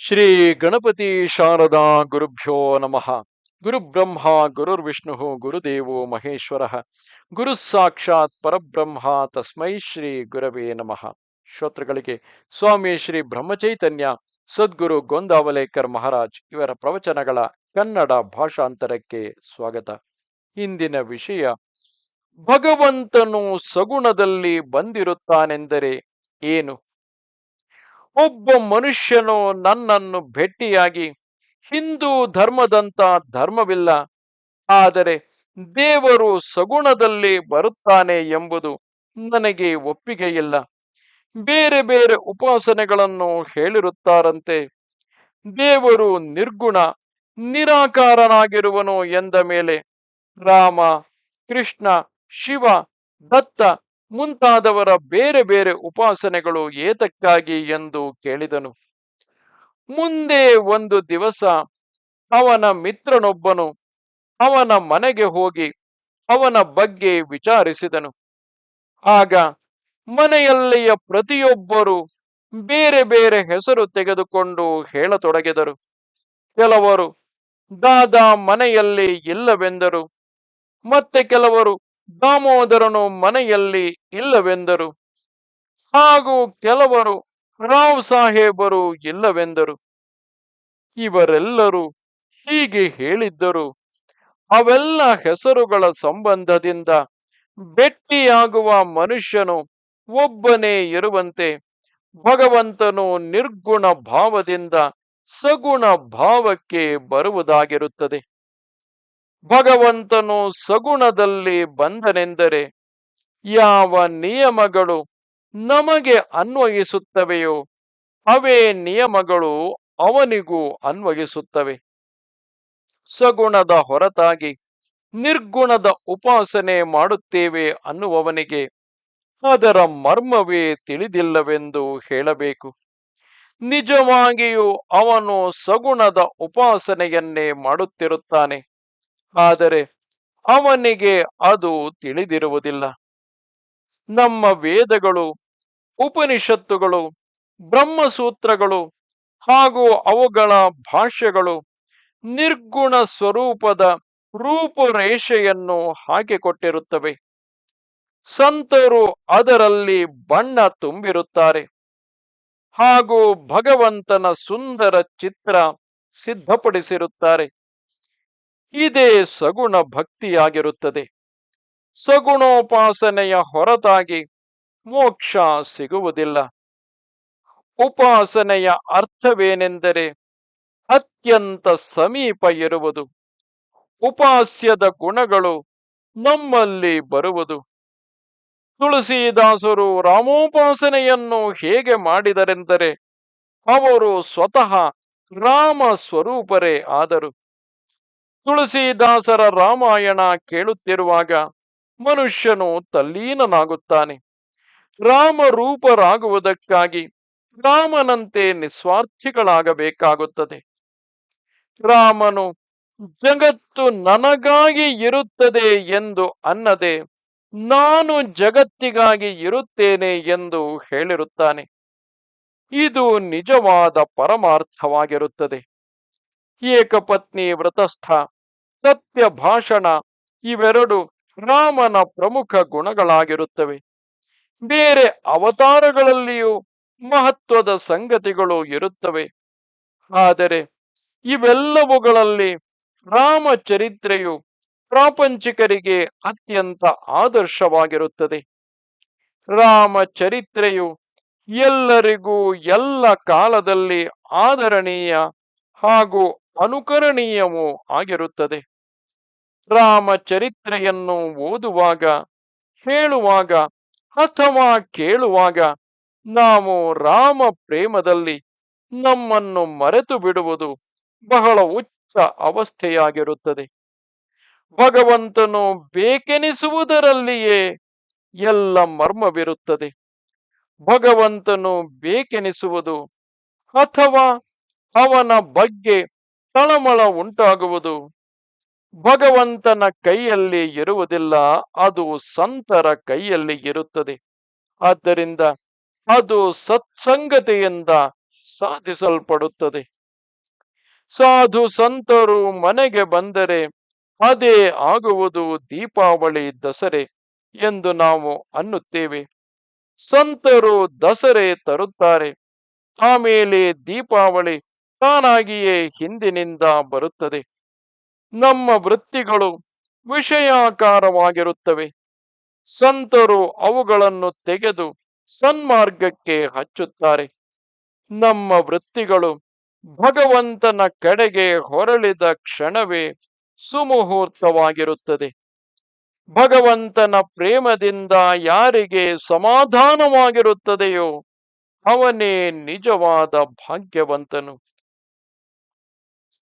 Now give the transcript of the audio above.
ಶ್ರೀ ಗಣಪತಿ ಶಾರದಾ ಗುರುಭ್ಯೋ ನಮಃ. ಗುರುಬ್ರಹ್ಮ ಗುರುರ್ವಿಷ್ಣು ಗುರುದೇವೋ ಮಹೇಶ್ವರ. ಗುರು ಸಾಕ್ಷಾತ್ ಪರಬ್ರಹ್ಮ, ತಸ್ಮೈ ಶ್ರೀ ಗುರವೇ ನಮಃ. ಶ್ರೋತೃಗಳಿಗೆ, ಸ್ವಾಮಿ ಶ್ರೀ ಬ್ರಹ್ಮಚೈತನ್ಯ, ಸದ್ಗುರು ಗೋಂದಾವಲೇಕರ್ ಮಹಾರಾಜ್ ಇವರ ಪ್ರವಚನಗಳ ಕನ್ನಡ ಭಾಷಾಂತರಕ್ಕೆ ಸ್ವಾಗತ. ಇಂದಿನ ವಿಷಯ, ಭಗವಂತನು ಸಗುಣದಲ್ಲಿ ಬಂದಿರುತ್ತಾನೆಂದರೆ ಏನು? ಒಬ್ಬ ಮನುಷ್ಯನು ನನ್ನನ್ನು ಭೇಟಿಯಾಗಿ ಹಿಂದೂ ಧರ್ಮದಂತ ಧರ್ಮವಿಲ್ಲ, ಆದರೆ ದೇವರು ಸಗುಣದಲ್ಲಿ ಬರುತ್ತಾನೆ ಎಂಬುದು ನನಗೆ ಒಪ್ಪಿಗೆಯಿಲ್ಲ. ಬೇರೆ ಬೇರೆ ಉಪಾಸನೆಗಳನ್ನು ಹೇಳಿರುತ್ತಾರಂತೆ, ದೇವರು ನಿರ್ಗುಣ, ನಿರಾಕಾರನಾಗಿರುವನು ಎಂದ ಮೇಲೆ ರಾಮ, ಕೃಷ್ಣ, ಶಿವ, ದತ್ತ ಮುಂತಾದವರ ಬೇರೆ ಬೇರೆ ಉಪಾಸನೆಗಳು ಏತಕ್ಕಾಗಿ ಎಂದು ಕೇಳಿದನು. ಮುಂದೆ ಒಂದು ದಿವಸ ಅವನ ಮಿತ್ರನೊಬ್ಬನು ಅವನ ಮನೆಗೆ ಹೋಗಿ ಅವನ ಬಗ್ಗೆ ವಿಚಾರಿಸಿದನು. ಆಗ ಮನೆಯಲ್ಲಿಯ ಪ್ರತಿಯೊಬ್ಬರು ಬೇರೆ ಬೇರೆ ಹೆಸರು ತೆಗೆದುಕೊಂಡು ಹೇಳತೊಡಗಿದರು. ಕೆಲವರು, ದಾದಾ ಮನೆಯಲ್ಲಿ ಇಲ್ಲವೆಂದರು, ಮತ್ತೆ ಕೆಲವರು ದಾಮೋದರನು ಮನೆಯಲ್ಲಿ ಇಲ್ಲವೆಂದರು. ಹಾಗೂ ಕೆಲವರು ರಾವ್ ಸಾಹೇಬರು ಇಲ್ಲವೆಂದರು. ಇವರೆಲ್ಲರೂ ಹೀಗೆ ಹೇಳಿದ್ದರು. ಅವೆಲ್ಲ ಹೆಸರುಗಳ ಸಂಬಂಧದಿಂದ ಭೆಟ್ಟಿಯಾಗುವ ಮನುಷ್ಯನು ಒಬ್ಬನೇ ಇರುವಂತೆ ಭಗವಂತನು ನಿರ್ಗುಣ ಭಾವದಿಂದ ಸಗುಣ ಭಾವಕ್ಕೆ ಬರುವುದಾಗಿರುತ್ತದೆ. ಭಗವಂತನು ಸಗುಣದಲ್ಲಿ ಬಂದನೆಂದರೆ ಯಾವ ನಿಯಮಗಳು ನಮಗೆ ಅನ್ವಯಿಸುತ್ತವೆಯೋ ಅವೇ ನಿಯಮಗಳು ಅವನಿಗೂ ಅನ್ವಯಿಸುತ್ತವೆ. ಸಗುಣದ ಹೊರತಾಗಿ ನಿರ್ಗುಣದ ಉಪಾಸನೆ ಮಾಡುತ್ತೇವೆ ಅನ್ನುವವನಿಗೆ ಅದರ ಮರ್ಮವೇ ತಿಳಿದಿಲ್ಲವೆಂದು ಹೇಳಬೇಕು. ನಿಜವಾಗಿಯೂ ಅವನು ಸಗುಣದ ಉಪಾಸನೆಯನ್ನೇ ಮಾಡುತ್ತಿರುತ್ತಾನೆ. ಆದರೆ ಅವನಿಗೆ ಅದು ತಿಳಿದಿರುವುದಿಲ್ಲ. ನಮ್ಮ ವೇದಗಳು, ಉಪನಿಷತ್ತುಗಳು, ಬ್ರಹ್ಮಸೂತ್ರಗಳು ಹಾಗೂ ಅವುಗಳ ಭಾಷ್ಯಗಳು ನಿರ್ಗುಣ ಸ್ವರೂಪದ ರೂಪುರೇಷೆಯನ್ನು ಹಾಕಿಕೊಟ್ಟಿರುತ್ತವೆ. ಸಂತರು ಅದರಲ್ಲಿ ಬಣ್ಣ ತುಂಬಿರುತ್ತಾರೆ. ಹಾಗೂ ಭಗವಂತನ ಸುಂದರ ಚಿತ್ರ ಸಿದ್ಧಪಡಿಸಿರುತ್ತಾರೆ. ಇದೇ ಸಗುಣ ಭಕ್ತಿಯಾಗಿರುತ್ತದೆ. ಸಗುಣೋಪಾಸನೆಯ ಹೊರತಾಗಿ ಮೋಕ್ಷ ಸಿಗುವುದಿಲ್ಲ. ಉಪಾಸನೆಯ ಅರ್ಥವೇನೆಂದರೆ ಅತ್ಯಂತ ಸಮೀಪ ಇರುವುದು. ಉಪಾಸ್ಯದ ಗುಣಗಳು ನಮ್ಮಲ್ಲಿ ಬರುವುದು. ತುಳಸಿದಾಸರು ರಾಮೋಪಾಸನೆಯನ್ನು ಹೇಗೆ ಮಾಡಿದರೆಂದರೆ, ಅವರು ಸ್ವತಃ ರಾಮ ಸ್ವರೂಪರೇ ಆದರು. ತುಳಸಿದಾಸರ ರಾಮಾಯಣ ಕೇಳುತ್ತಿರುವಾಗ ಮನುಷ್ಯನು ತಲ್ಲೀನನಾಗುತ್ತಾನೆ. ರಾಮರೂಪರಾಗುವುದಕ್ಕಾಗಿ ರಾಮನಂತೆ ನಿಸ್ವಾರ್ಥಿಗಳಾಗಬೇಕಾಗುತ್ತದೆ. ರಾಮನು ಜಗತ್ತು ನನಗಾಗಿ ಇರುತ್ತದೆ ಎಂದು ಅನ್ನದೆ ನಾನು ಜಗತ್ತಿಗಾಗಿ ಇರುತ್ತೇನೆ ಎಂದು ಹೇಳಿರುತ್ತಾನೆ. ಇದು ನಿಜವಾದ ಪರಮಾರ್ಥವಾಗಿರುತ್ತದೆ. ಏಕಪತ್ನಿ ವ್ರತಸ್ಥ ಸತ್ಯ ಭಾಷಣ ಇವೆರಡು ರಾಮನ ಪ್ರಮುಖ ಗುಣಗಳಾಗಿರುತ್ತವೆ. ಬೇರೆ ಅವತಾರಗಳಲ್ಲಿಯೂ ಮಹತ್ವದ ಸಂಗತಿಗಳು ಇರುತ್ತವೆ. ಆದರೆ ಇವೆಲ್ಲವುಗಳಲ್ಲಿ ರಾಮಚರಿತ್ರೆಯು ಪ್ರಾಪಂಚಿಕರಿಗೆ ಅತ್ಯಂತ ಆದರ್ಶವಾಗಿರುತ್ತದೆ. ರಾಮಚರಿತ್ರೆಯು ಎಲ್ಲರಿಗೂ ಎಲ್ಲ ಕಾಲದಲ್ಲಿ ಆದರಣೀಯ ಹಾಗೂ ಅನುಕರಣೀಯವೂ ಆಗಿರುತ್ತದೆ. ರಾಮಚರಿತ್ರೆಯನ್ನು ಓದುವಾಗ, ಹೇಳುವಾಗ ಅಥವಾ ಕೇಳುವಾಗ ನಾವು ರಾಮ ಪ್ರೇಮದಲ್ಲಿ ನಮ್ಮನ್ನು ಮರೆತು ಬಿಡುವುದು ಬಹಳ ಉಚ್ಚ ಅವಸ್ಥೆಯಾಗಿರುತ್ತದೆ. ಭಗವಂತನು ಬೇಕೆನಿಸುವುದರಲ್ಲಿಯೇ ಎಲ್ಲ ಮರ್ಮವಿರುತ್ತದೆ. ಭಗವಂತನು ಬೇಕೆನಿಸುವುದು ಅಥವಾ ಅವನ ಬಗ್ಗೆ ತಳಮಳ ಉಂಟಾಗುವುದು ಭಗವಂತನ ಕೈಯಲ್ಲಿ ಇರುವುದಿಲ್ಲ, ಅದು ಸಂತರ ಕೈಯಲ್ಲಿ ಇರುತ್ತದೆ. ಆದ್ದರಿಂದ ಅದು ಸತ್ಸಂಗತೆಯಿಂದ ಸಾಧಿಸಲ್ಪಡುತ್ತದೆ. ಸಾಧು ಸಂತರು ಮನೆಗೆ ಬಂದರೆ ಅದೇ ಆಗುವುದು ದೀಪಾವಳಿ ದಸರೆ ಎಂದು ನಾವು ಅನ್ನುತ್ತೇವೆ. ಸಂತರು ದಸರೆ ತರುತ್ತಾರೆ. ಆಮೇಲೆ ದೀಪಾವಳಿ ತಾನಾಗಿಯೇ ಹಿಂದಿನಿಂದ ಬರುತ್ತದೆ. ನಮ್ಮ ವೃತ್ತಿಗಳು ವಿಷಯಾಕಾರವಾಗಿರುತ್ತವೆ. ಸಂತರು ಅವುಗಳನ್ನು ತೆಗೆದು ಸನ್ಮಾರ್ಗಕ್ಕೆ ಹಚ್ಚುತ್ತಾರೆ. ನಮ್ಮ ವೃತ್ತಿಗಳು ಭಗವಂತನ ಕಡೆಗೆ ಹೊರಳಿದ ಕ್ಷಣವೇ ಸುಮುಹೂರ್ತವಾಗಿರುತ್ತದೆ. ಭಗವಂತನ ಪ್ರೇಮದಿಂದ ಯಾರಿಗೆ ಸಮಾಧಾನವಾಗಿರುತ್ತದೆಯೋ ಅವನೇ ನಿಜವಾದ ಭಾಗ್ಯವಂತನು.